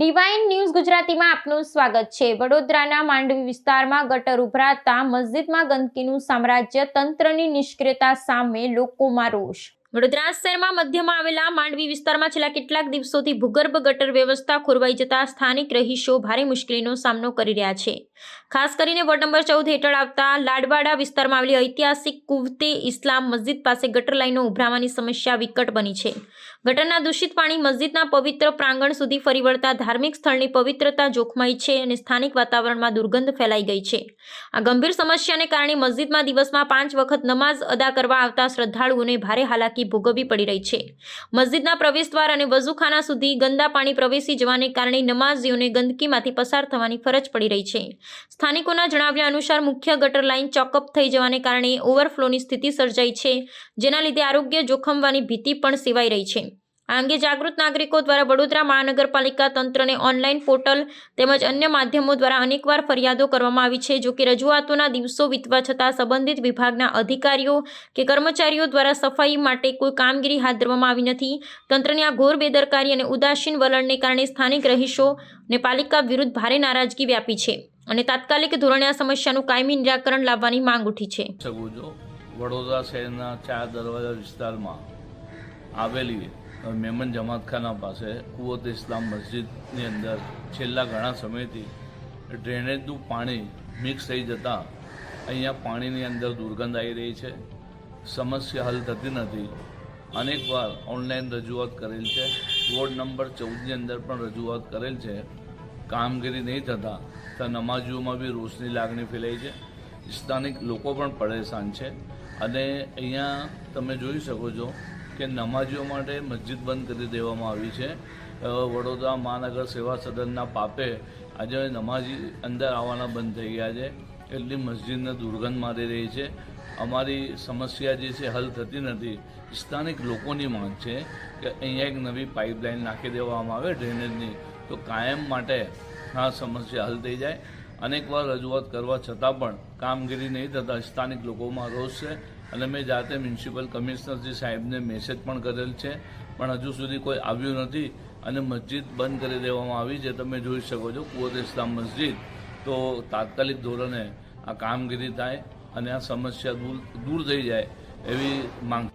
Divine news ગુજરાતીમાં આપનું સ્વાગત છે. વડોદરાના માંડવી વિસ્તારમાં ગટર ઉભરાતા મસ્જિદમાં ગંદકીનું સામ્રાજ્ય તંત્રની નિષ્ક્રિયતા સામે લોકોમાં રોષ. વડોદરા શહેરમાં મધ્યમાં આવેલા માંડવી વિસ્તારમાં છેલ્લા કેટલાક દિવસોથી ભૂગર્ભ ગટર વ્યવસ્થા ખોરવાઈ જતા સ્થાનિક રહીશો ભારે મુશ્કેલીનો સામનો કરી રહ્યા છે. ખાસ કરીને વોર્ડ નંબર ચૌદ હેઠળ આવતા લાડવાડા વિસ્તારમાં આવેલી ઐતિહાસિક કુવતે ઇસ્લામ મસ્જિદ પાસે ગટર લાઈનો ઉભરાવાની સમસ્યા વિકટ બની છે. ગટરના દૂષિત પાણી મસ્જિદના પવિત્ર પ્રાંગણ સુધી ફરી વળતા ધાર્મિક સ્થળની પવિત્રતા જોખમાઈ છે અને સ્થાનિક વાતાવરણમાં દુર્ગંધ ફેલાઈ ગઈ છે. આ ગંભીર સમસ્યાને કારણે મસ્જિદમાં દિવસમાં પાંચ વખત નમાઝ અદા કરવા આવતા શ્રદ્ધાળુઓને ભારે હાલાકી ભોગવવી પડી રહી છે. મસ્જિદના પ્રવેશદ્વાર અને વઝુખાના સુધી ગંદા પાણી પ્રવેશી જવાને કારણે નમાઝીઓને ગંદકીમાંથી પસાર થવાની ફરજ પડી રહી છે. સ્થાનિકોના જણાવ્યા અનુસાર મુખ્ય ગટર લાઇન ચોકઅપ થઈ જવાને કારણે ઓવરફ્લોની સ્થિતિ સર્જાઈ છે, જેના લીધે આરોગ્ય જોખમવાની ભીતિ પણ સેવાઈ રહી છે. આ અંગે જાગૃત નાગરિકો દ્વારા વડોદરા મહાનગરપાલિકા તંત્રને ઓનલાઈન પોર્ટલ તેમજ અન્ય માધ્યમો દ્વારા અનેકવાર ફરિયાદો કરવામાં આવી છે, જોકે રજૂઆતોના દિવસો વીતવા છતાં સંબંધિત વિભાગના અધિકારીઓ કે કર્મચારીઓ દ્વારા સફાઈ માટે કોઈ કામગીરી હાથ ધરવામાં આવી નથી. તંત્રની આ ઘોર બેદરકારી અને ઉદાસીન વલણને કારણે સ્થાનિક રહીશો અને પાલિકા વિરુદ્ધ ભારે નારાજગી વ્યાપી છે. અને તાત્કાલિક ધોરણે આ સમસ્યાનું કાયમી નિરાકરણ લાવવાની માંગ ઉઠી છે. વડોદરા શહેરના ચાર દરવાજા વિસ્તારમાં આવેલી મેમન જમાતખાના પાસે કુવત ઇસ્લામ મસ્જિદની અંદર છેલ્લા ઘણા સમયથી ડ્રેનેજનું પાણી મિક્સ થઈ જતાં અહીંયા પાણીની અંદર દુર્ગંધ આવી રહી છે. સમસ્યા હલ થતી નથી. અનેકવાર ઓનલાઈન રજૂઆત કરેલ છે. વોર્ડ નંબર ચૌદની અંદર પણ રજૂઆત કરેલ છે. કામગીરી નહીં થતાં તો નમાજીઓમાં બી રોષની લાગણી ફેલાઈ છે. સ્થાનિક લોકો પણ પરેશાન છે. અને અહીંયા તમે જોઈ શકો છો કે નમાજીઓ માટે મસ્જિદ બંધ કરી દેવામાં આવી છે. વડોદરા મહાનગર સેવા સદનના પાપે આજે નમાજી અંદર આવવાના બંધ થઈ ગયા છે. એટલી મસ્જિદને દુર્ગંધ મારી રહી છે. અમારી સમસ્યા જે છે હલ થતી નથી. સ્થાનિક લોકોની માંગ છે કે અહીંયા એક નવી પાઇપલાઇન નાખી દેવામાં આવે ડ્રેનેજની. તો કાયમ માટે આ સમસ્યા હલ થઈ જાય. અનેકવાર રજૂઆત કરવા છતાં પણ કામગીરી નહીં થતાં સ્થાનિક લોકોમાં રોષ છે. અને મેં જાતે મ્યુનિસિપલ કમિશનરજી સાહેબને મેસેજ પણ કરેલ છે. પણ હજુ સુધી કોઈ આવ્યું નથી અને મસ્જિદ બંધ કરી દેવામાં આવી જે તમે જોઈ શકો છો, કુવત ઇસ્લામ મસ્જિદ. તો તાત્કાલિક ધોરણે આ કામગીરી થાય અને આ સમસ્યા દૂર દૂર થઈ જાય એવી માંગ